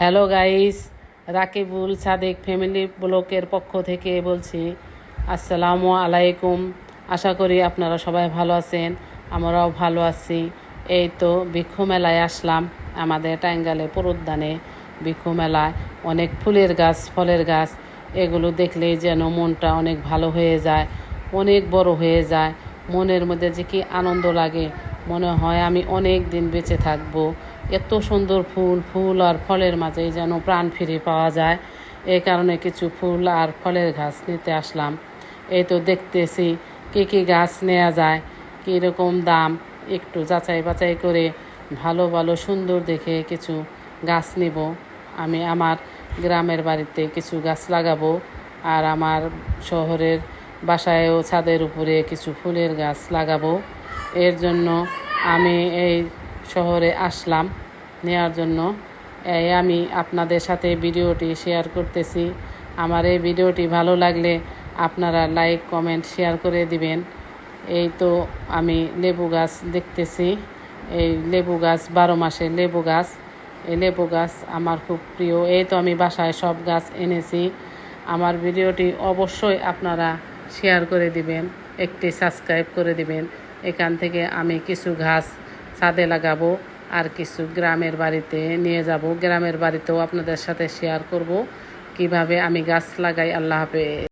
Hello guys Rakibul Sadek family ব্লকের পক্ষ থেকে বলছি, আসসালামু আলাইকুম। আশা করি আপনারা সবাই ভালো আছেন, আমরাও ভালো আছি। এই তো ভিক্ষু মেলায় আসলাম, আমাদের টাঙ্গালে পুরুদ্যানে ভিক্ষু মেলায়। অনেক ফুলের গাছ, ফলের গাছ, এগুলো দেখলেই যেন মনটা অনেক ভালো হয়ে যায়, অনেক বড় হয়ে যায়। মনের মধ্যে যে কি আনন্দ লাগে, মনে হয় আমি অনেক দিন বেঁচে থাকব। এত সুন্দর ফুল ফুল আর ফলের মাঝেই যেন প্রাণ ফিরে পাওয়া যায়। এই কারণে কিছু ফুল আর ফলের গাছ নিতে আসলাম। এই তো দেখতেছি কী কী গাছ নেওয়া যায় কীরকম দাম। একটু যাচাই বাছাই করে ভালো ভালো, সুন্দর দেখে কিছু গাছ নিব। আমি আমার গ্রামের বাড়িতে কিছু গাছ লাগাবো আর আমার শহরের বাসায়ও ছাদের উপরে কিছু ফুলের গাছ লাগাবো। এর জন্য আমি এই শহরে আসলাম নেওয়ার জন্য। এই আমি আপনাদের সাথে ভিডিওটি শেয়ার করতেছি। আমার এই ভিডিওটি ভালো লাগলে আপনারা লাইক, কমেন্ট, শেয়ার করে দিবেন। এই তো আমি লেবু গাছ দেখতেছি। এই লেবু গাছ, বারো মাসের লেবু গাছ। এই লেবু গাছ আমার খুব প্রিয়। এই তো আমি বাসায় সব গাছ এনেছি। আমার ভিডিওটি অবশ্যই আপনারা শেয়ার করে দিবেন, একটি সাবস্ক্রাইব করে দিবেন। এখান থেকে আমি কিছু ঘাস ছাদে লাগাবো আর কিছু গ্রামের বাড়িতে নিয়ে যাব। গ্রামের বাড়িতেও আপনাদের সাথে শেয়ার করব। কীভাবে আমি গাছ লাগাই, আল্লাহ হাফেজ।